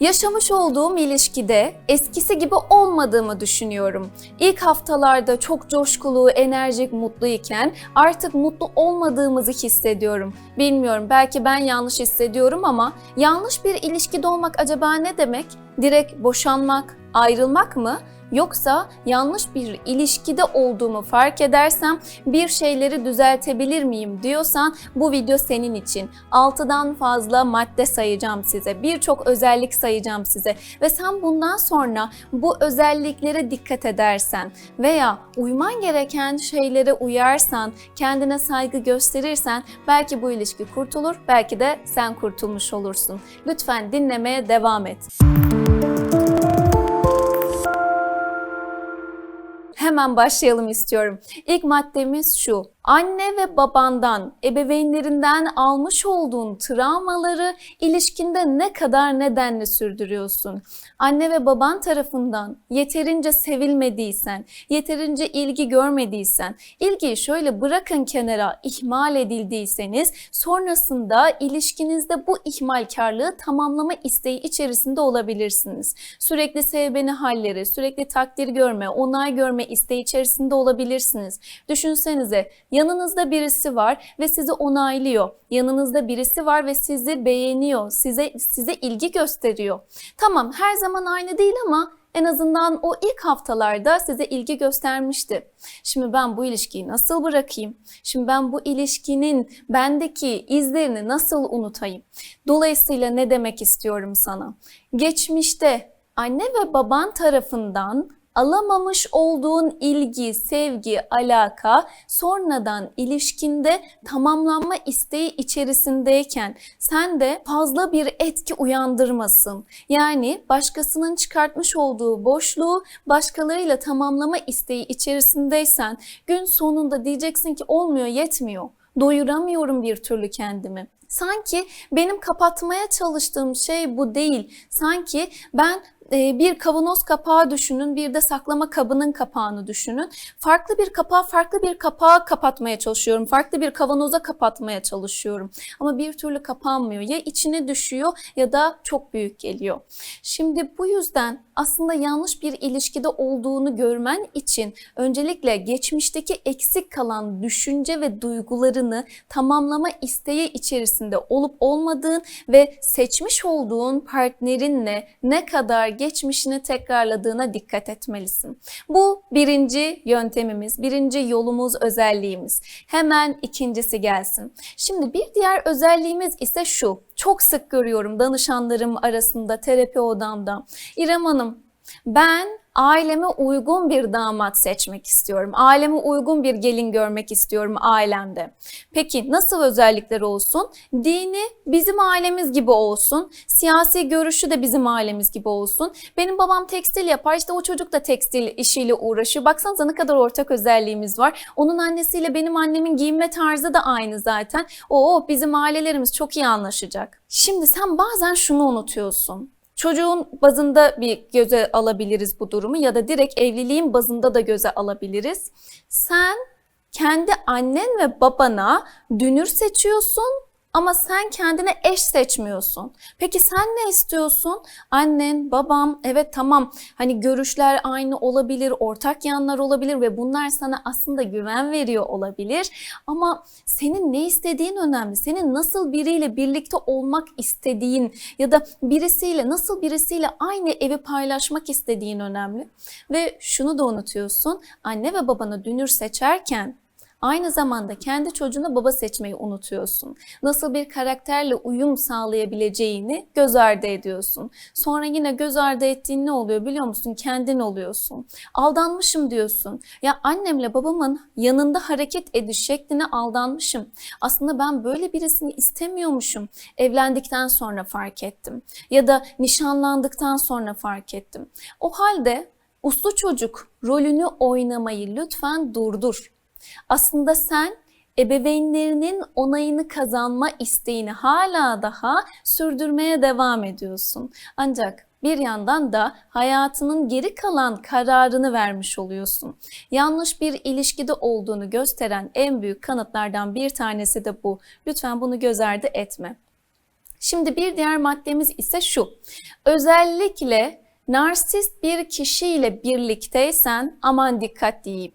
Yaşamış olduğum ilişkide eskisi gibi olmadığımı düşünüyorum. İlk haftalarda çok coşkulu, enerjik, mutluyken artık mutlu olmadığımızı hissediyorum. Bilmiyorum belki ben yanlış hissediyorum ama yanlış bir ilişkide olmak acaba ne demek? Direkt boşanmak, ayrılmak mı? Yoksa yanlış bir ilişkide olduğumu fark edersem bir şeyleri düzeltebilir miyim diyorsan bu video senin için. 6'dan fazla madde sayacağım size. Birçok özellik sayacağım size ve sen bundan sonra bu özelliklere dikkat edersen veya uyman gereken şeylere uyarsan, kendine saygı gösterirsen belki bu ilişki kurtulur, belki de sen kurtulmuş olursun. Lütfen dinlemeye devam et. Hemen başlayalım istiyorum. İlk maddemiz şu. Anne ve babandan, ebeveynlerinden almış olduğun travmaları ilişkinde ne kadar nedenle sürdürüyorsun? Anne ve baban tarafından yeterince sevilmediysen, yeterince ilgi görmediysen, ilgiyi şöyle bırakın kenara ihmal edildiyseniz sonrasında ilişkinizde bu ihmalkarlığı tamamlama isteği içerisinde olabilirsiniz. Sürekli sev beni halleri, sürekli takdir görme, onay görme isteği içerisinde olabilirsiniz. Düşünsenize yanınızda birisi var ve sizi onaylıyor. Yanınızda birisi var ve sizi beğeniyor, size size ilgi gösteriyor. Tamam her zaman aynı değil ama en azından o ilk haftalarda size ilgi göstermişti. Şimdi ben bu ilişkiyi nasıl bırakayım? Şimdi ben bu ilişkinin bendeki izlerini nasıl unutayım? Dolayısıyla ne demek istiyorum sana? Geçmişte anne ve baban tarafından alamamış olduğun ilgi, sevgi, alaka sonradan ilişkinde tamamlanma isteği içerisindeyken sen de fazla bir etki uyandırmasın. Yani başkasının çıkartmış olduğu boşluğu başkalarıyla tamamlama isteği içerisindeysen gün sonunda diyeceksin ki olmuyor, yetmiyor. Doyuramıyorum bir türlü kendimi. Sanki benim kapatmaya çalıştığım şey bu değil. Sanki ben bir kavanoz kapağı düşünün, bir de saklama kabının kapağını düşünün. Farklı bir kapağı, farklı bir kapağı kapatmaya çalışıyorum. Farklı bir kavanoza kapatmaya çalışıyorum. Ama bir türlü kapanmıyor. Ya içine düşüyor ya da çok büyük geliyor. Şimdi bu yüzden aslında yanlış bir ilişkide olduğunu görmen için öncelikle geçmişteki eksik kalan düşünce ve duygularını tamamlama isteği içerisinde olup olmadığın ve seçmiş olduğun partnerinle ne kadar geçmişini tekrarladığına dikkat etmelisin. Bu birinci yöntemimiz, birinci yolumuz, özelliğimiz. Hemen ikincisi gelsin. Şimdi bir diğer özelliğimiz ise şu. Çok sık görüyorum danışanlarım arasında, terapi odamda. İrem Hanım, ben aileme uygun bir damat seçmek istiyorum. Aileme uygun bir gelin görmek istiyorum ailemde. Peki nasıl özellikleri olsun? Dini bizim ailemiz gibi olsun. Siyasi görüşü de bizim ailemiz gibi olsun. Benim babam tekstil yapar. işte o çocuk da tekstil işiyle uğraşıyor. Baksanıza ne kadar ortak özelliğimiz var. Onun annesiyle benim annemin giyinme tarzı da aynı zaten. Oo bizim ailelerimiz çok iyi anlaşacak. Şimdi sen bazen şunu unutuyorsun. Çocuğun bazında bir göze alabiliriz bu durumu ya da direkt evliliğin bazında da göze alabiliriz. Sen kendi annen ve babana dünür seçiyorsun ama sen kendine eş seçmiyorsun. Peki sen ne istiyorsun? Annen, babam, evet tamam hani görüşler aynı olabilir, ortak yanlar olabilir ve bunlar sana aslında güven veriyor olabilir. Ama senin ne istediğin önemli. Senin nasıl biriyle birlikte olmak istediğin ya da birisiyle nasıl birisiyle aynı evi paylaşmak istediğin önemli. Ve şunu da unutuyorsun. Anne ve babana dünür seçerken Aynı zamanda kendi çocuğuna baba seçmeyi unutuyorsun. Nasıl bir karakterle uyum sağlayabileceğini göz ardı ediyorsun. Sonra yine göz ardı ettiğin ne oluyor biliyor musun? Kendin oluyorsun. Aldanmışım diyorsun. Ya annemle babamın yanında hareket ediş şekline aldanmışım. Aslında ben böyle birisini istemiyormuşum. Evlendikten sonra fark ettim. Ya da nişanlandıktan sonra fark ettim. O halde uslu çocuk rolünü oynamayı lütfen durdur. Aslında sen ebeveynlerinin onayını kazanma isteğini hala daha sürdürmeye devam ediyorsun. Ancak bir yandan da hayatının geri kalan kararını vermiş oluyorsun. Yanlış bir ilişkide olduğunu gösteren en büyük kanıtlardan bir tanesi de bu. Lütfen bunu göz ardı etme. Şimdi bir diğer maddemiz ise şu. Özellikle narsist bir kişiyle birlikteysen aman dikkat diyeyim.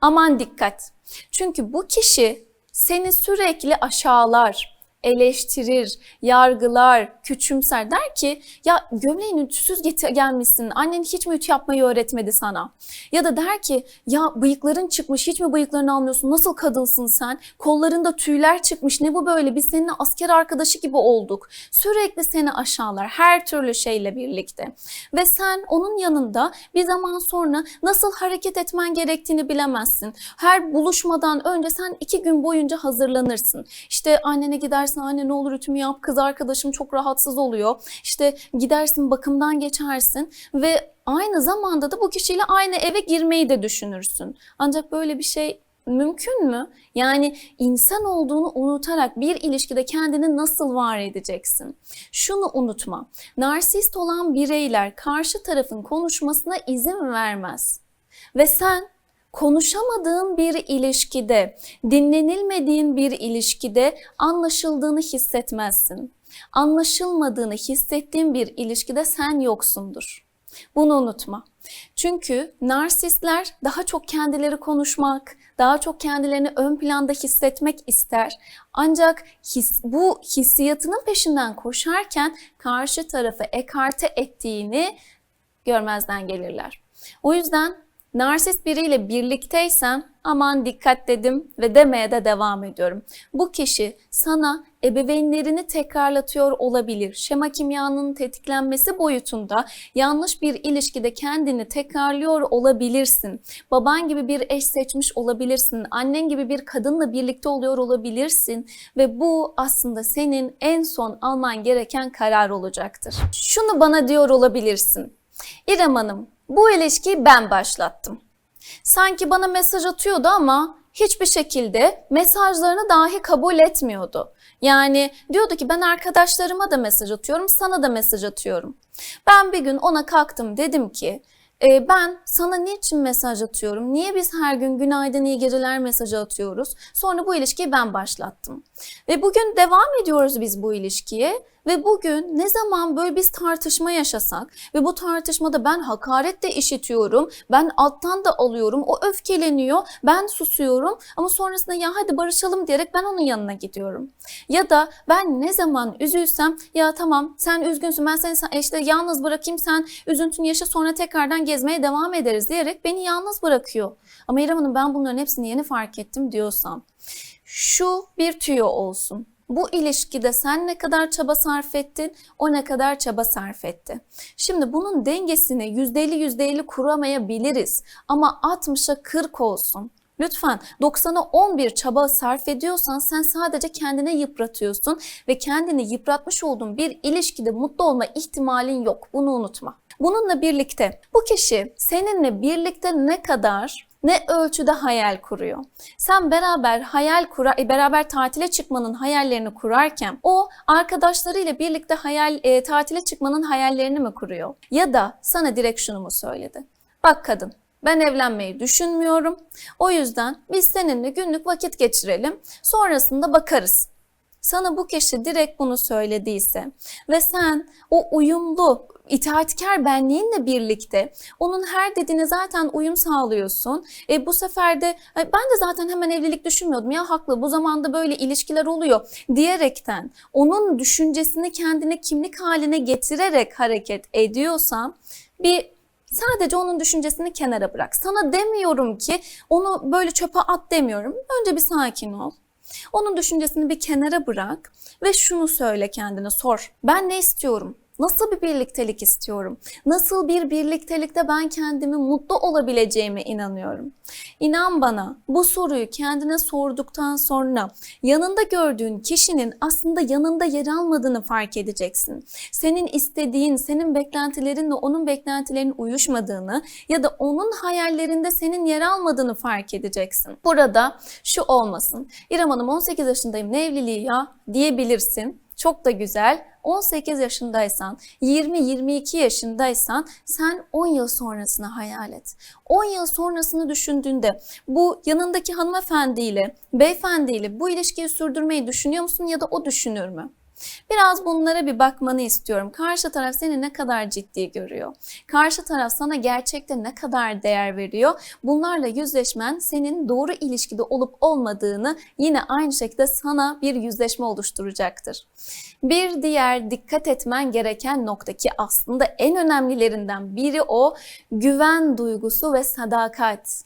Aman dikkat. Çünkü bu kişi seni sürekli aşağılar, eleştirir, yargılar, küçümser der ki ya gömleğin ütüsüz gelmişsin annen hiç mi ütü yapmayı öğretmedi sana? Ya da der ki ya bıyıkların çıkmış hiç mi bıyıklarını almıyorsun nasıl kadınsın sen? Kollarında tüyler çıkmış ne bu böyle biz seninle asker arkadaşı gibi olduk. Sürekli seni aşağılar her türlü şeyle birlikte. Ve sen onun yanında bir zaman sonra nasıl hareket etmen gerektiğini bilemezsin. Her buluşmadan önce sen iki gün boyunca hazırlanırsın. İşte annene gidersin anne ne olur ütümü yap kız arkadaşım çok rahatsız oluyor. İşte gidersin bakımdan geçersin ve aynı zamanda da bu kişiyle aynı eve girmeyi de düşünürsün. Ancak böyle bir şey mümkün mü? Yani insan olduğunu unutarak bir ilişkide kendini nasıl var edeceksin? Şunu unutma. Narsist olan bireyler karşı tarafın konuşmasına izin vermez. Ve sen konuşamadığın bir ilişkide, dinlenilmediğin bir ilişkide anlaşıldığını hissetmezsin. Anlaşılmadığını hissettiğin bir ilişkide sen yoksundur. Bunu unutma. Çünkü narsistler daha çok kendileri konuşmak, daha çok kendilerini ön planda hissetmek ister. Ancak his, bu hissiyatının peşinden koşarken karşı tarafı ekarte ettiğini görmezden gelirler. O yüzden narsist biriyle birlikteysen aman dikkat dedim ve demeye de devam ediyorum. Bu kişi sana ebeveynlerini tekrarlatıyor olabilir. Şema kimyanın tetiklenmesi boyutunda yanlış bir ilişkide kendini tekrarlıyor olabilirsin. Baban gibi bir eş seçmiş olabilirsin. Annen gibi bir kadınla birlikte oluyor olabilirsin ve bu aslında senin en son alman gereken karar olacaktır. Şunu bana diyor olabilirsin. İrem Hanım, bu ilişkiyi ben başlattım. Sanki bana mesaj atıyordu ama hiçbir şekilde mesajlarını dahi kabul etmiyordu. Yani diyordu ki ben arkadaşlarıma da mesaj atıyorum, sana da mesaj atıyorum. Ben bir gün ona kalktım dedim ki e, ben sana niçin mesaj atıyorum? Niye biz her gün günaydın iyi geceler mesajı atıyoruz? Sonra bu ilişkiyi ben başlattım. Ve bugün devam ediyoruz biz bu ilişkiye. Ve bugün ne zaman böyle biz tartışma yaşasak ve bu tartışmada ben hakaret de işitiyorum, ben alttan da alıyorum, o öfkeleniyor, ben susuyorum ama sonrasında ya hadi barışalım diyerek ben onun yanına gidiyorum. Ya da ben ne zaman üzülsem ya tamam sen üzgünsün ben seni işte yalnız bırakayım sen üzüntünü yaşa sonra tekrardan gezmeye devam ederiz diyerek beni yalnız bırakıyor. Ama İrem Hanım ben bunların hepsini yeni fark ettim diyorsam şu bir tüyo olsun. Bu ilişkide sen ne kadar çaba sarf ettin, o ne kadar çaba sarf etti. Şimdi bunun dengesini %50 %50 kuramayabiliriz ama 60'a 40 olsun. Lütfen 90'a 11 çaba sarf ediyorsan sen sadece kendine yıpratıyorsun ve kendini yıpratmış olduğun bir ilişkide mutlu olma ihtimalin yok. Bunu unutma. Bununla birlikte bu kişi seninle birlikte ne kadar ne ölçüde hayal kuruyor. Sen beraber hayal kura, e, beraber tatile çıkmanın hayallerini kurarken o arkadaşlarıyla birlikte hayal e, tatile çıkmanın hayallerini mi kuruyor? Ya da sana direkt şunu mu söyledi? Bak kadın ben evlenmeyi düşünmüyorum. O yüzden biz seninle günlük vakit geçirelim. Sonrasında bakarız. Sana bu kişi direkt bunu söylediyse ve sen o uyumlu, itaatkar benliğinle birlikte onun her dediğine zaten uyum sağlıyorsun. E, bu sefer de ben de zaten hemen evlilik düşünmüyordum ya haklı bu zamanda böyle ilişkiler oluyor diyerekten onun düşüncesini kendine kimlik haline getirerek hareket ediyorsan bir Sadece onun düşüncesini kenara bırak. Sana demiyorum ki onu böyle çöpe at demiyorum. Önce bir sakin ol. Onun düşüncesini bir kenara bırak ve şunu söyle kendine sor. Ben ne istiyorum? Nasıl bir birliktelik istiyorum? Nasıl bir birliktelikte ben kendimi mutlu olabileceğime inanıyorum? İnan bana bu soruyu kendine sorduktan sonra yanında gördüğün kişinin aslında yanında yer almadığını fark edeceksin. Senin istediğin, senin beklentilerinle onun beklentilerinin uyuşmadığını ya da onun hayallerinde senin yer almadığını fark edeceksin. Burada şu olmasın. İrem Hanım 18 yaşındayım ne evliliği ya diyebilirsin. Çok da güzel 18 yaşındaysan, 20-22 yaşındaysan sen 10 yıl sonrasını hayal et. 10 yıl sonrasını düşündüğünde bu yanındaki hanımefendiyle, beyefendiyle bu ilişkiyi sürdürmeyi düşünüyor musun ya da o düşünür mü? Biraz bunlara bir bakmanı istiyorum. Karşı taraf seni ne kadar ciddi görüyor? Karşı taraf sana gerçekte ne kadar değer veriyor? Bunlarla yüzleşmen senin doğru ilişkide olup olmadığını yine aynı şekilde sana bir yüzleşme oluşturacaktır. Bir diğer dikkat etmen gereken nokta ki aslında en önemlilerinden biri o güven duygusu ve sadakat.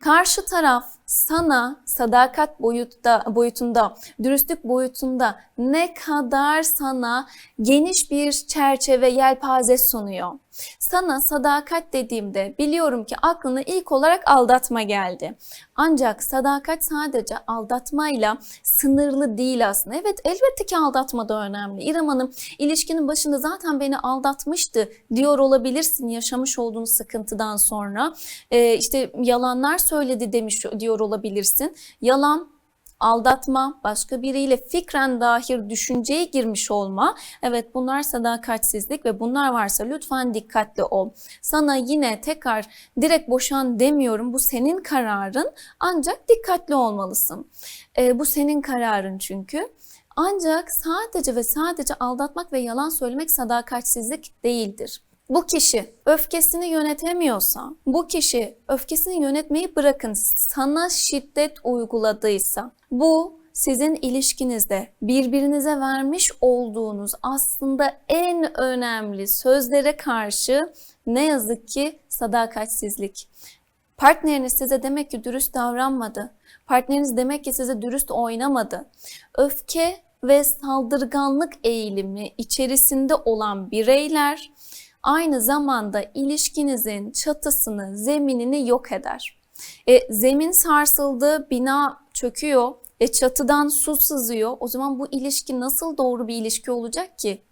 Karşı taraf sana sadakat boyutta, boyutunda, dürüstlük boyutunda ne kadar sana geniş bir çerçeve, yelpaze sunuyor. Sana sadakat dediğimde biliyorum ki aklına ilk olarak aldatma geldi. Ancak sadakat sadece aldatmayla sınırlı değil aslında. Evet elbette ki aldatma da önemli. İrem Hanım ilişkinin başında zaten beni aldatmıştı diyor olabilirsin yaşamış olduğun sıkıntıdan sonra. Ee, işte yalanlar söyledi demiş diyor olabilirsin. Yalan aldatma, başka biriyle fikren dahil düşünceye girmiş olma. Evet bunlar sadakatsizlik ve bunlar varsa lütfen dikkatli ol. Sana yine tekrar direkt boşan demiyorum. Bu senin kararın ancak dikkatli olmalısın. E, bu senin kararın çünkü. Ancak sadece ve sadece aldatmak ve yalan söylemek sadakatsizlik değildir. Bu kişi öfkesini yönetemiyorsa, bu kişi öfkesini yönetmeyi bırakın sana şiddet uyguladıysa, bu sizin ilişkinizde birbirinize vermiş olduğunuz aslında en önemli sözlere karşı ne yazık ki sadakatsizlik. Partneriniz size demek ki dürüst davranmadı. Partneriniz demek ki size dürüst oynamadı. Öfke ve saldırganlık eğilimi içerisinde olan bireyler aynı zamanda ilişkinizin çatısını, zeminini yok eder. E, zemin sarsıldı, bina çöküyor, e, çatıdan su sızıyor. O zaman bu ilişki nasıl doğru bir ilişki olacak ki?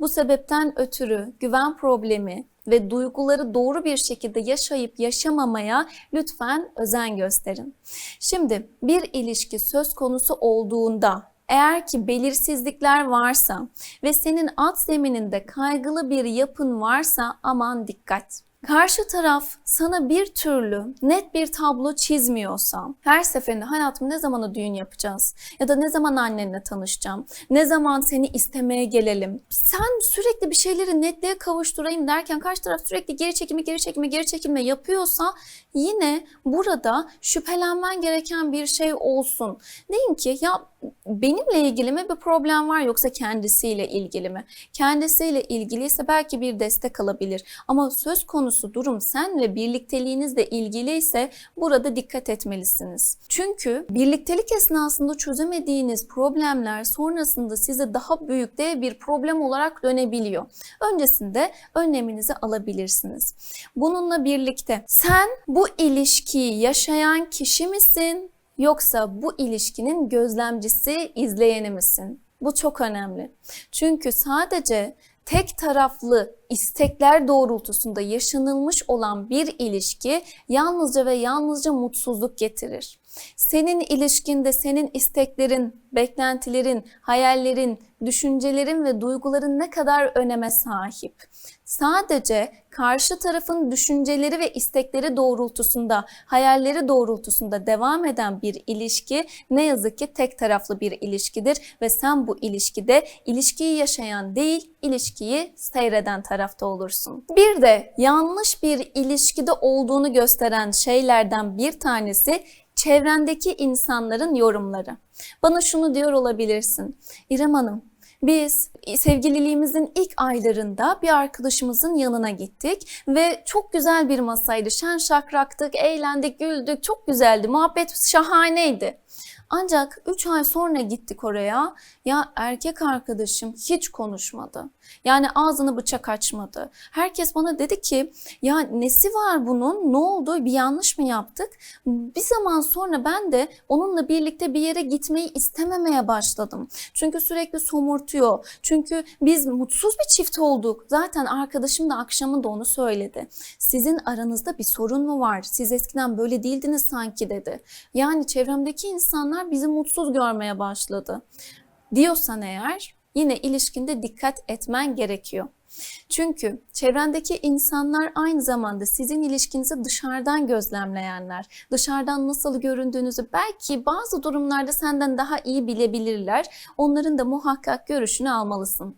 Bu sebepten ötürü güven problemi ve duyguları doğru bir şekilde yaşayıp yaşamamaya lütfen özen gösterin. Şimdi bir ilişki söz konusu olduğunda eğer ki belirsizlikler varsa ve senin alt zemininde kaygılı bir yapın varsa aman dikkat. Karşı taraf sana bir türlü net bir tablo çizmiyorsa, her seferinde hayatım ne zamana düğün yapacağız ya da ne zaman annenle tanışacağım, ne zaman seni istemeye gelelim. Sen sürekli bir şeyleri netliğe kavuşturayım derken karşı taraf sürekli geri çekimi, geri çekimi, geri çekilme yapıyorsa yine burada şüphelenmen gereken bir şey olsun. Deyin ki ya benimle ilgili mi bir problem var yoksa kendisiyle ilgili mi? Kendisiyle ilgiliyse belki bir destek alabilir. Ama söz konusu durum sen ve birlikteliğinizle ilgili ise burada dikkat etmelisiniz. Çünkü birliktelik esnasında çözemediğiniz problemler sonrasında size daha büyük de bir problem olarak dönebiliyor. Öncesinde önleminizi alabilirsiniz. Bununla birlikte sen bu ilişkiyi yaşayan kişi misin yoksa bu ilişkinin gözlemcisi, izleyeni misin? Bu çok önemli. Çünkü sadece tek taraflı istekler doğrultusunda yaşanılmış olan bir ilişki yalnızca ve yalnızca mutsuzluk getirir. Senin ilişkinde senin isteklerin, beklentilerin, hayallerin, düşüncelerin ve duyguların ne kadar öneme sahip. Sadece karşı tarafın düşünceleri ve istekleri doğrultusunda, hayalleri doğrultusunda devam eden bir ilişki ne yazık ki tek taraflı bir ilişkidir ve sen bu ilişkide ilişkiyi yaşayan değil, ilişkiyi seyreden tarafta olursun. Bir de yanlış bir ilişkide olduğunu gösteren şeylerden bir tanesi çevrendeki insanların yorumları. Bana şunu diyor olabilirsin. İrem Hanım, biz sevgililiğimizin ilk aylarında bir arkadaşımızın yanına gittik ve çok güzel bir masaydı. Şen şakraktık, eğlendik, güldük. Çok güzeldi. Muhabbet şahaneydi. Ancak 3 ay sonra gittik oraya. Ya erkek arkadaşım hiç konuşmadı. Yani ağzını bıçak açmadı. Herkes bana dedi ki ya nesi var bunun? Ne oldu? Bir yanlış mı yaptık? Bir zaman sonra ben de onunla birlikte bir yere gitmeyi istememeye başladım. Çünkü sürekli somurtuyor. Çünkü biz mutsuz bir çift olduk. Zaten arkadaşım da akşamın da onu söyledi. Sizin aranızda bir sorun mu var? Siz eskiden böyle değildiniz sanki dedi. Yani çevremdeki insanlar bizi mutsuz görmeye başladı. Diyorsan eğer yine ilişkinde dikkat etmen gerekiyor. Çünkü çevrendeki insanlar aynı zamanda sizin ilişkinizi dışarıdan gözlemleyenler. Dışarıdan nasıl göründüğünüzü belki bazı durumlarda senden daha iyi bilebilirler. Onların da muhakkak görüşünü almalısın.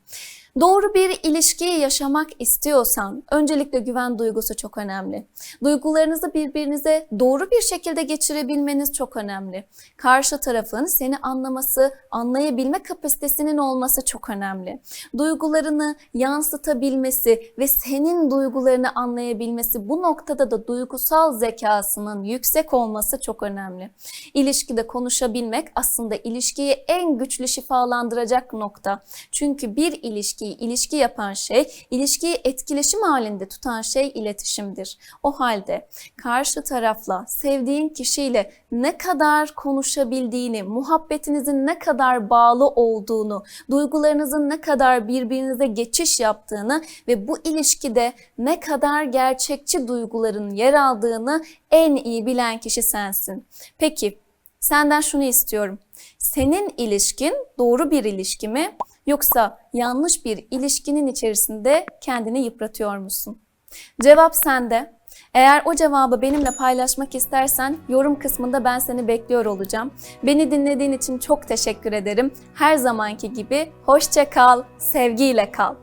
Doğru bir ilişkiyi yaşamak istiyorsan öncelikle güven duygusu çok önemli. Duygularınızı birbirinize doğru bir şekilde geçirebilmeniz çok önemli. Karşı tarafın seni anlaması, anlayabilme kapasitesinin olması çok önemli. Duygularını yansıtabilmesi ve senin duygularını anlayabilmesi bu noktada da duygusal zekasının yüksek olması çok önemli. İlişkide konuşabilmek aslında ilişkiyi en güçlü şifalandıracak nokta. Çünkü bir ilişkiyi ilişki yapan şey, ilişkiyi etkileşim halinde tutan şey iletişimdir. O halde karşı tarafla, sevdiğin kişiyle ne kadar konuşabildiğini, muhabbetinizin ne kadar bağlı olduğunu, duygularınızın ne kadar birbirinize geçiş yaptığını ve bu ilişkide ne kadar gerçekçi duyguların yer aldığını en iyi bilen kişi sensin. Peki senden şunu istiyorum. Senin ilişkin doğru bir ilişki mi yoksa yanlış bir ilişkinin içerisinde kendini yıpratıyor musun? Cevap sende. Eğer o cevabı benimle paylaşmak istersen yorum kısmında ben seni bekliyor olacağım. Beni dinlediğin için çok teşekkür ederim. Her zamanki gibi hoşça kal, sevgiyle kal.